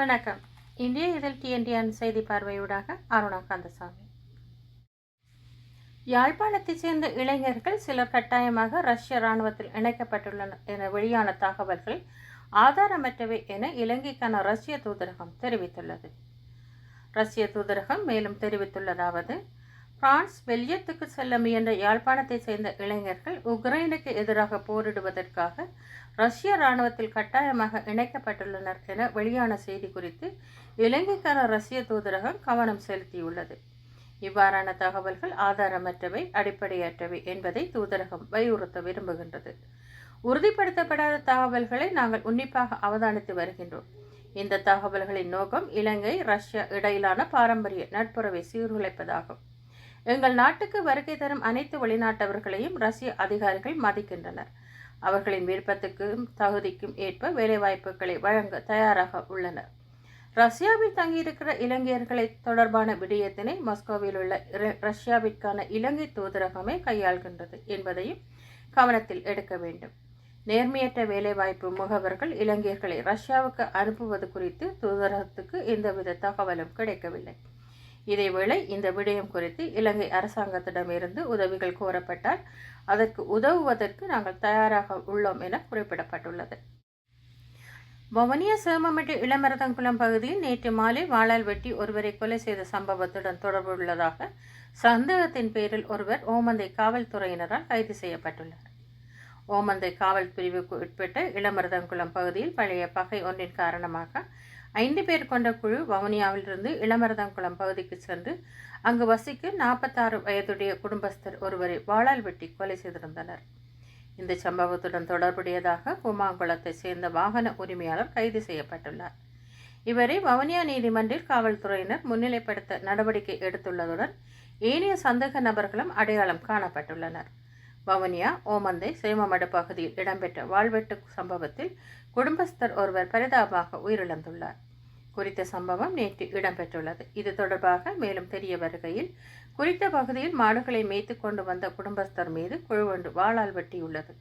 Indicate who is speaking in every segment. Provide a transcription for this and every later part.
Speaker 1: வணக்கம் இந்திய இதில் டிஎன்டிஎன் செய்தி பார்வையூடாக அருணா கந்தசாமி யாழ்ப்பாணத்தைச் சேர்ந்த இளைஞர்கள் சிலர் கட்டாயமாக ரஷ்ய இராணுவத்தில் இணைக்கப்பட்டுள்ளனர் என வெளியான தகவல்கள் ஆதாரமற்றவை என இலங்கைக்கான ரஷ்ய தூதரகம் தெரிவித்துள்ளது ரஷ்ய தூதரகம் மேலும் தெரிவித்துள்ளதாவது பிரான்ஸ் வெளியத்துக்கு செல்ல முயன்ற யாழ்ப்பாணத்தை சேர்ந்த இளைஞர்கள் உக்ரைனுக்கு எதிராக போரிடுவதற்காக ரஷ்ய இராணுவத்தில் கட்டாயமாக இணைக்கப்பட்டுள்ளனர் என வெளியான செய்தி குறித்து இலங்கைக்கான ரஷ்ய தூதரகம் கவனம் செலுத்தியுள்ளது இவ்வாறான தகவல்கள் ஆதாரமற்றவை அடிப்படையற்றவை என்பதை தூதரகம் வலியுறுத்த விரும்புகின்றது உறுதிப்படுத்தப்படாத தகவல்களை நாங்கள் உன்னிப்பாக அவதானித்து வருகின்றோம் இந்த தகவல்களின் நோக்கம் இலங்கை ரஷ்யா இடையிலான பாரம்பரிய நட்புறவை சீர்குலைப்பதாகும் எங்கள் நாட்டுக்கு வருகை தரும் அனைத்து வெளிநாட்டவர்களையும் ரஷ்ய அதிகாரிகள் மதிக்கின்றனர் அவர்களின் விருப்பத்துக்கும் தகுதிக்கும் ஏற்ப வேலைவாய்ப்புகளை வழங்க தயாராக உள்ளனர் ரஷ்யாவில் தங்கியிருக்கிற இலங்கையர்களை தொடர்பான விடயத்தினை மஸ்கோவில் உள்ள ரஷ்யாவிற்கான இலங்கை தூதரகமே கையாள்கின்றது என்பதையும் கவனத்தில் எடுக்க வேண்டும் நேர்மையற்ற வேலைவாய்ப்பு முகவர்கள் இலங்கையர்களை ரஷ்யாவுக்கு அனுப்புவது குறித்து தூதரகத்துக்கு எந்தவித தகவலும் கிடைக்கவில்லை இதேவேளை இந்த விடயம் குறித்து இலங்கை அரசாங்கத்திடமிருந்து உதவிகள் கோரப்பட்டால் அதற்கு உதவுவதற்கு நாங்கள் தயாராக உள்ளோம் என குறிப்பிடப்பட்டுள்ளது வவுனியா சேமமட்டு இளமரதங்குளம் பகுதியில் நேற்று மாலை வாழால் வெட்டி ஒருவரை கொலை செய்த சம்பவத்துடன் தொடர்புள்ளதாக சந்தேகத்தின் பேரில் ஒருவர் ஓமந்தை காவல்துறையினரால் கைது செய்யப்பட்டுள்ளார் ஓமந்தை காவல் பிரிவுக்கு உட்பட்ட இளமரதங்குளம் பகுதியில் பழைய பகை ஒன்றின் காரணமாக ஐந்து பேர் கொண்ட குழு வவுனியாவிலிருந்து இளமரதங்குளம் பகுதிக்கு சென்று அங்கு வசிக்கும் நாற்பத்தாறு வயதுடைய குடும்பஸ்தர் ஒருவரை வாழால் வெட்டி கொலை செய்திருந்தனர் இந்த சம்பவத்துடன் தொடர்புடையதாக கூமாங்குளத்தை சேர்ந்த வாகன உரிமையாளர் கைது செய்யப்பட்டுள்ளார் இவரை வவுனியா நீதிமன்றில் காவல்துறையினர் முன்னிலைப்படுத்த நடவடிக்கை எடுத்துள்ளதுடன் ஏனைய சந்தேக நபர்களும் அடையாளம் காணப்பட்டுள்ளனர் வவுனியா ஓமந்தை சேமமடு பகுதியில் இடம்பெற்ற வாழ்வெட்டு சம்பவத்தில் குடும்பஸ்தர் ஒருவர் பரிதாபமாக உயிரிழந்துள்ளார் குறித்த சம்பவம் நேற்று இடம்பெற்றுள்ளது இது தொடர்பாக மேலும் தெரிய வருகையில் குறித்த பகுதியில் மாடுகளை மேய்த்து கொண்டு வந்த குடும்பஸ்தர் மீது குழு ஒன்று வாளால் வெட்டியுள்ளது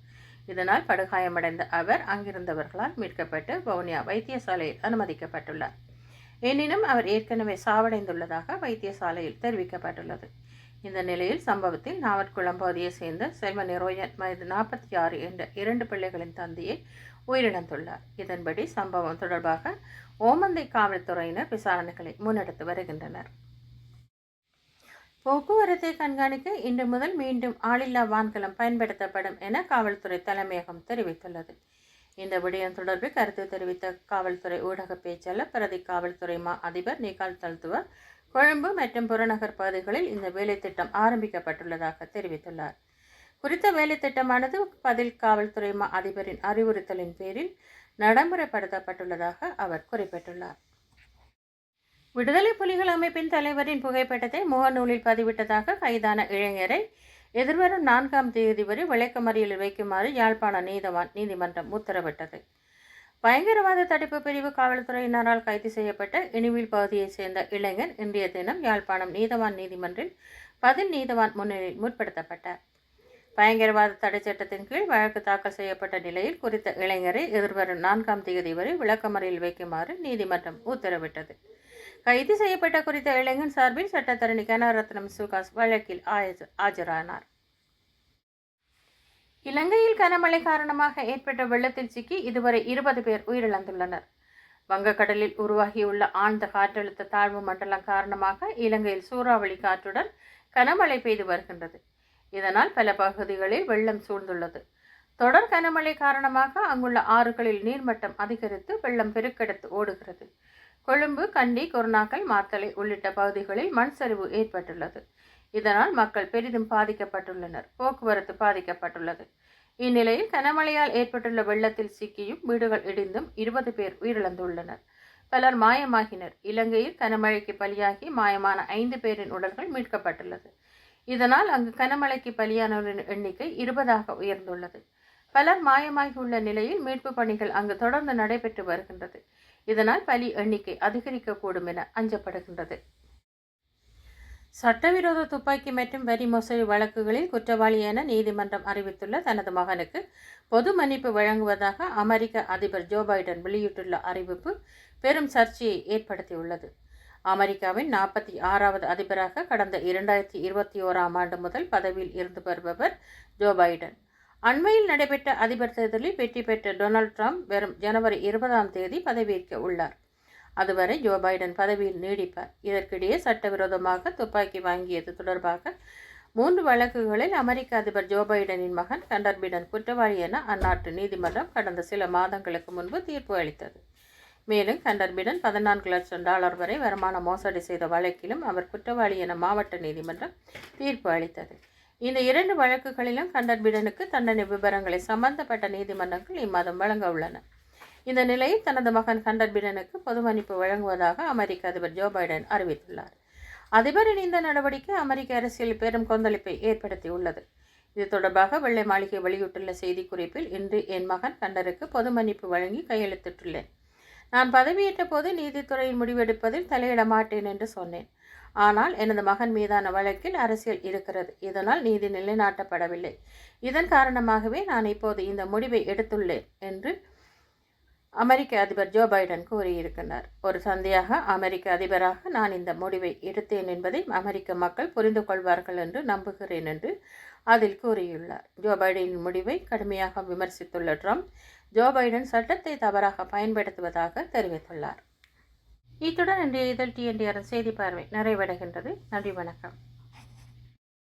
Speaker 1: இதனால் படுகாயமடைந்த அவர் அங்கிருந்தவர்களால் மீட்கப்பட்டு வவுனியா வைத்தியசாலையில் அனுமதிக்கப்பட்டுள்ளார் எனினும் அவர் ஏற்கனவே சாவடைந்துள்ளதாக வைத்தியசாலையில் தெரிவிக்கப்பட்டுள்ளது இந்த நிலையில் சம்பவத்தில் நாவட்குளம் பகுதியை சேர்ந்த செல்வன் ரோயன் வயது நாற்பத்தி ஆறு என்ற இரண்டு பிள்ளைகளின் தந்தையை உயிரிழந்துள்ளார் இதன்படி சம்பவம் தொடர்பாக ஓமந்தை காவல்துறையினர் விசாரணைகளை முன்னெடுத்து வருகின்றனர் போக்குவரத்தை கண்காணிக்க இன்று முதல் மீண்டும் ஆளில்லா வான்கலம் பயன்படுத்தப்படும் என காவல்துறை தலைமையகம் தெரிவித்துள்ளது இந்த விடயம் தொடர்பில் கருத்து தெரிவித்த காவல்துறை ஊடக பேச்சாளர் பிரதி காவல்துறை மா அதிபர் நிகால் தல்துவர் கொழும்பு மற்றும் புறநகர் பகுதிகளில் இந்த வேலைத்திட்டம் ஆரம்பிக்கப்பட்டுள்ளதாக தெரிவித்துள்ளார் குறித்த வேலைத்திட்டமானது பதில் காவல்துறை அதிபரின் அறிவுறுத்தலின் பேரில் நடைமுறைப்படுத்தப்பட்டுள்ளதாக அவர் குறிப்பிட்டுள்ளார் விடுதலை புலிகள் அமைப்பின் தலைவரின் புகைப்படத்தை முகநூலில் பதிவிட்டதாக கைதான இளைஞரை எதிர்வரும் நான்காம் தேதி வரை விளக்கமறியலில் வைக்குமாறு யாழ்ப்பாண நீதவான் நீதிமன்றம் உத்தரவிட்டது பயங்கரவாத தடுப்பு பிரிவு காவல்துறையினரால் கைது செய்யப்பட்ட இனிவில் பகுதியைச் சேர்ந்த இளைஞர் இன்றைய தினம் யாழ்ப்பாணம் நீதவான் நீதிமன்றில் பதில் நீதவான் முன்னிலையில் முற்படுத்தப்பட்டார் பயங்கரவாத தடை சட்டத்தின் கீழ் வழக்கு தாக்கல் செய்யப்பட்ட நிலையில் குறித்த இளைஞரை எதிர்வரும் நான்காம் தேதி வரை விளக்கமறையில் வைக்குமாறு நீதிமன்றம் உத்தரவிட்டது கைது செய்யப்பட்ட குறித்த இளைஞன் சார்பில் சட்டத்தரணி கனரத்னம் சுகாஸ் வழக்கில் ஆஜரானார் இலங்கையில் கனமழை காரணமாக ஏற்பட்ட வெள்ளத்தில் சிக்கி இதுவரை இருபது பேர் உயிரிழந்துள்ளனர் வங்கக்கடலில் உருவாகியுள்ள ஆழ்ந்த காற்றழுத்த தாழ்வு மண்டலம் காரணமாக இலங்கையில் சூறாவளி காற்றுடன் கனமழை பெய்து வருகின்றது இதனால் பல பகுதிகளில் வெள்ளம் சூழ்ந்துள்ளது தொடர் கனமழை காரணமாக அங்குள்ள ஆறுகளில் நீர்மட்டம் அதிகரித்து வெள்ளம் பெருக்கெடுத்து ஓடுகிறது கொழும்பு கண்டி கொர்னாக்கல் மாத்தலை உள்ளிட்ட பகுதிகளில் மண் சரிவு ஏற்பட்டுள்ளது இதனால் மக்கள் பெரிதும் பாதிக்கப்பட்டுள்ளனர் போக்குவரத்து பாதிக்கப்பட்டுள்ளது இந்நிலையில் கனமழையால் ஏற்பட்டுள்ள வெள்ளத்தில் சிக்கியும் வீடுகள் இடிந்தும் இருபது பேர் உயிரிழந்துள்ளனர் பலர் மாயமாகினர் இலங்கையில் கனமழைக்கு பலியாகி மாயமான ஐந்து பேரின் உடல்கள் மீட்கப்பட்டுள்ளது இதனால் அங்கு கனமழைக்கு பலியானவரின் எண்ணிக்கை இருபதாக உயர்ந்துள்ளது பலர் மாயமாகியுள்ள நிலையில் மீட்பு பணிகள் அங்கு தொடர்ந்து நடைபெற்று வருகின்றது இதனால் பலி எண்ணிக்கை அதிகரிக்கக்கூடும் என அஞ்சப்படுகின்றது சட்டவிரோத துப்பாக்கி மற்றும் வரி மோசடி வழக்குகளில் என நீதிமன்றம் அறிவித்துள்ள தனது மகனுக்கு பொது மன்னிப்பு வழங்குவதாக அமெரிக்க அதிபர் ஜோ பைடன் வெளியிட்டுள்ள அறிவிப்பு பெரும் சர்ச்சையை ஏற்படுத்தியுள்ளது அமெரிக்காவின் நாற்பத்தி ஆறாவது அதிபராக கடந்த இரண்டாயிரத்தி இருபத்தி ஓராம் ஆண்டு முதல் பதவியில் இருந்து வருபவர் ஜோ பைடன் அண்மையில் நடைபெற்ற அதிபர் தேர்தலில் வெற்றி பெற்ற டொனால்ட் ட்ரம்ப் வெறும் ஜனவரி இருபதாம் தேதி பதவியேற்க உள்ளார் அதுவரை ஜோ பைடன் பதவியில் நீடிப்பார் இதற்கிடையே சட்டவிரோதமாக துப்பாக்கி வாங்கியது தொடர்பாக மூன்று வழக்குகளில் அமெரிக்க அதிபர் ஜோ பைடனின் மகன் கண்டர் பிடன் குற்றவாளி என அந்நாட்டு நீதிமன்றம் கடந்த சில மாதங்களுக்கு முன்பு தீர்ப்பு அளித்தது மேலும் கண்டர்பிடன் பிடன் பதினான்கு லட்சம் டாலர் வரை வருமான மோசடி செய்த வழக்கிலும் அவர் குற்றவாளி என மாவட்ட நீதிமன்றம் தீர்ப்பு அளித்தது இந்த இரண்டு வழக்குகளிலும் கண்டர் பிடனுக்கு தண்டனை விவரங்களை சம்பந்தப்பட்ட நீதிமன்றங்கள் இம்மாதம் வழங்க உள்ளன இந்த நிலையில் தனது மகன் ஹண்டர் பிடனுக்கு பொது மன்னிப்பு வழங்குவதாக அமெரிக்க அதிபர் ஜோ பைடன் அறிவித்துள்ளார் அதிபரின் இந்த நடவடிக்கை அமெரிக்க அரசியல் பெரும் கொந்தளிப்பை ஏற்படுத்தியுள்ளது இது தொடர்பாக வெள்ளை மாளிகை வெளியிட்டுள்ள செய்திக்குறிப்பில் இன்று என் மகன் கண்டருக்கு பொது மன்னிப்பு வழங்கி கையெழுத்திட்டுள்ளேன் நான் பதவியேற்ற போது நீதித்துறையின் முடிவெடுப்பதில் தலையிட மாட்டேன் என்று சொன்னேன் ஆனால் எனது மகன் மீதான வழக்கில் அரசியல் இருக்கிறது இதனால் நீதி நிலைநாட்டப்படவில்லை இதன் காரணமாகவே நான் இப்போது இந்த முடிவை எடுத்துள்ளேன் என்று அமெரிக்க அதிபர் ஜோ பைடன் கூறியிருக்கிறார் ஒரு சந்தையாக அமெரிக்க அதிபராக நான் இந்த முடிவை எடுத்தேன் என்பதை அமெரிக்க மக்கள் புரிந்து கொள்வார்கள் என்று நம்புகிறேன் என்று அதில் கூறியுள்ளார் ஜோ பைடனின் முடிவை கடுமையாக விமர்சித்துள்ள ட்ரம்ப் ஜோ பைடன் சட்டத்தை தவறாக பயன்படுத்துவதாக தெரிவித்துள்ளார் இத்துடன் இன்றைய இதழ் டிஎன்டிஆர் செய்தி பார்வை நிறைவடைகின்றது நன்றி வணக்கம்